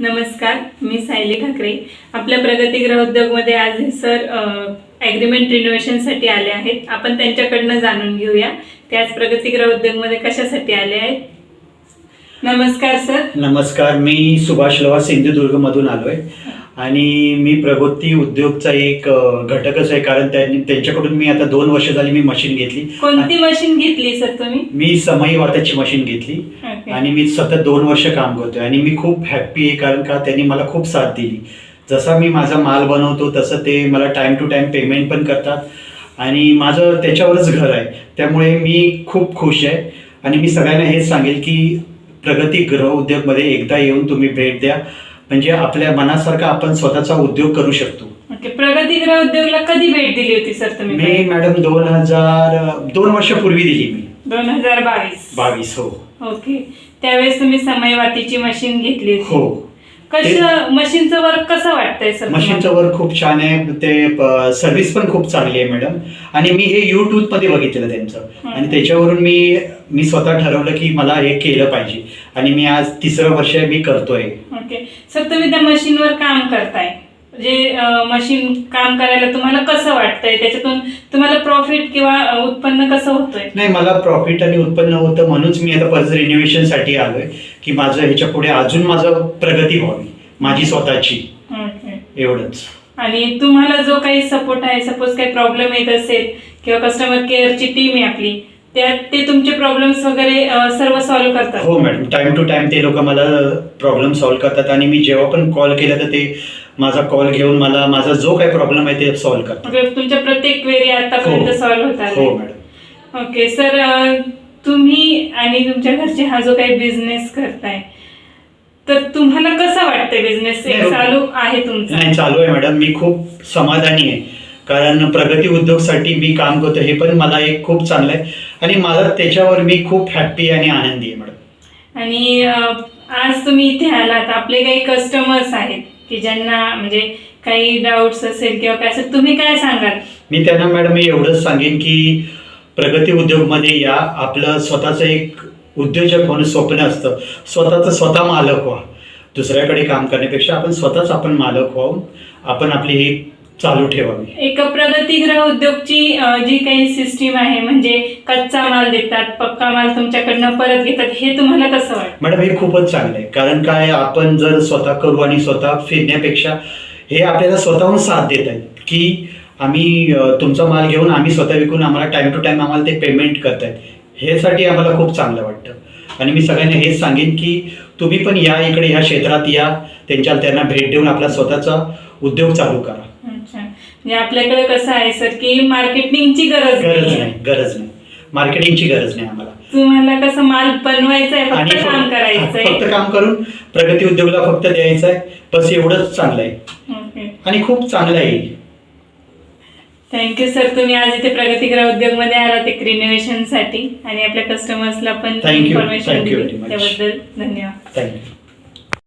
नमस्कार मी सायली ठाकरे. आपल्या प्रगतीगृह उद्योगमध्ये आज हे सर ॲग्रीमेंट रिनोव्हेशनसाठी आले आहेत. आपण त्यांच्याकडनं जाणून घेऊया. ते आज प्रगतीगृह उद्योगमध्ये कशासाठी आले आहेत? नमस्कार सर. नमस्कार मी सुभाष लवा सिंधुदुर्ग मधून आलोय. आणि मी प्रगती उद्योगचा एक घटकच आहे कारण त्यांनी त्यांच्याकडून मी आता दोन वर्ष झाली मी मशीन घेतली. कोणती मशीन घेतली सर तुम्ही? मी समई वाताची मशीन घेतली. आणि मी सतत दोन वर्ष काम करतोय. आणि मी खूप हॅप्पी आहे कारण का त्यांनी मला खूप साथ दिली. जसा मी माझा माल बनवतो तसं ते मला टाइम टू टाइम पेमेंट पण करतात. आणि माझं त्याच्यावरच घर आहे. त्यामुळे मी खूप खुश आहे. आणि मी सगळ्यांना हेच सांगेल की प्रगती गृह उद्योगमध्ये एकदा येऊन तुम्ही भेट द्या. म्हणजे आपल्या मनासारखा आपण स्वतःचा उद्योग करू शकतो. ओके प्रगतीगृह उद्योगला कधी भेट दिली होती सर तुम्ही? मी मॅडम दोन हजार दोन वर्षापूर्वी दिली मी. दोन हजार बावीस. बावीस हो. ओके. त्यावेळेस तुम्ही समयवातीची मशीन घेतली होती. हो. कसं मशीनचं वर्क कसं वाटतंय सर मशीनचं वर्क खूप छान आहे. ते सर्व्हिस पण खूप चांगली आहे मॅडम आणि मी हे युट्यूबमध्ये बघितलेलं त्यांचं. आणि त्याच्यावरून मी मी स्वतः ठरवलं की मला हे केलं पाहिजे. आणि मी आज तिसरं वर्ष मी करतोय. ओके. सर तुम्ही त्या मशीनवर काम करताय. जे मशीन काम करायला तुम्हाला कसं वाटतंय? त्याच्यातून तुम्हाला प्रॉफिट किंवा उत्पन्न कसं होतंय? नाही मला प्रॉफिट आणि उत्पन्न होतं म्हणूनच मी आता परत रिनोव्हेशनसाठी आलोय की माझं ह्याच्या पुढे अजून माझं प्रगती व्हावी माझी स्वतःची. एवढंच. आणि तुम्हाला जो काही सपोर्ट आहे सपोज काही प्रॉब्लेम येत असेल किंवा कस्टमर केअरची टीम आहे आपली त्यात ते तुमचे प्रॉब्लेम्स वगैरे सर्व सॉल्व्ह करतात. हो मॅडम टाइम टू टाइम ते लोक मला प्रॉब्लेम सॉल्व्ह करतात आणि मी जेव्हा पण कॉल केला तर ते माझा कॉल घेऊन मला माझा जो काही प्रॉब्लेम आहे ते सॉल्व्ह करतात. तुमच्या प्रत्येक क्वेरी आतापर्यंत हो. सॉल्व्ह होतात हो मॅडम ओके सर अ, तुम्ही आणि तुमच्या घरचे हा जो काही बिझनेस करताय तर तुम्हाला कसं वाटतंय बिझनेस नाही, चालू आहे तुमचा? नाही चालू आहे मॅडम मी खूप समाधानी आहे. कारण प्रगती उद्योगसाठी मी काम करतो हे पण मला एक खूप चांगलं आहे. आणि मला त्याच्यावर मी खूप हॅप्पी आणि आनंदी आहे मॅडम आणि आज तुम्ही इथे आलात आपले काही कस्टमर्स आहेत की ज्यांना म्हणजे काही डाऊट्स असेल किंवा काय असेल तुम्ही काय सांगाल? मी त्यांना मॅडम मी एवढंच सांगेन की प्रगती उद्योगमध्ये या आपलं स्वतःचं एक उद्योजक होणं स्वप्न असतं. स्वतःचं स्वतः मालक व्हा. दुसऱ्याकडे काम करण्यापेक्षा आपण स्वतःच आपण मालक व्हावं. आपण आपली ही चालू ठेवावी. एक प्रगतीगृह उद्योगची जी काही सिस्टीम आहे म्हणजे कच्चा माल देतात पक्का माल तुमच्याकडनं परत घेतात हे तुम्हाला कसं वाटतं? मॅडम हे खूपच चांगलं आहे. कारण काय आपण जर स्वतः करू आणि स्वतः फिरण्यापेक्षा हे आपल्याला स्वतःहून साथ देत आहेत की आम्ही तुमचा माल घेऊन आम्ही स्वतः विकून आम्हाला टाइम टू टाइम आम्हाला ते पेमेंट करतायत हेसाठी आम्हाला खूप चांगलं वाटतं. आणि मी सगळ्यांना हेच सांगेन की तुम्ही पण या इकडे ह्या क्षेत्रात या. त्यांच्या त्यांना भेट देऊन आपला स्वतःचा उद्योग चालू करा. म्हणजे आपल्याकडे कसं आहे सर की मार्केटिंगची गरज गरज. नाही. गरज नाही. मार्केटिंगची गरज नाही आम्हाला. तुम्हाला कसं माल बनवायचा आहे आणि फक्त काम फक्त करायचंय फक्त काम करून प्रगती उद्योगला फक्त द्यायचं आहे. बस एवढंच चांगलं आहे. ओके. आणि खूप चांगलं आहे. थँक्यू सर तुम्ही आज इथे प्रगतीगृह उद्योगमध्ये आलात एक रिनोव्हेशनसाठी. आणि आपल्या कस्टमर्सला पण Thank you. Information Thank you दिली. very much. त्याबद्दल धन्यवाद. थँक्यू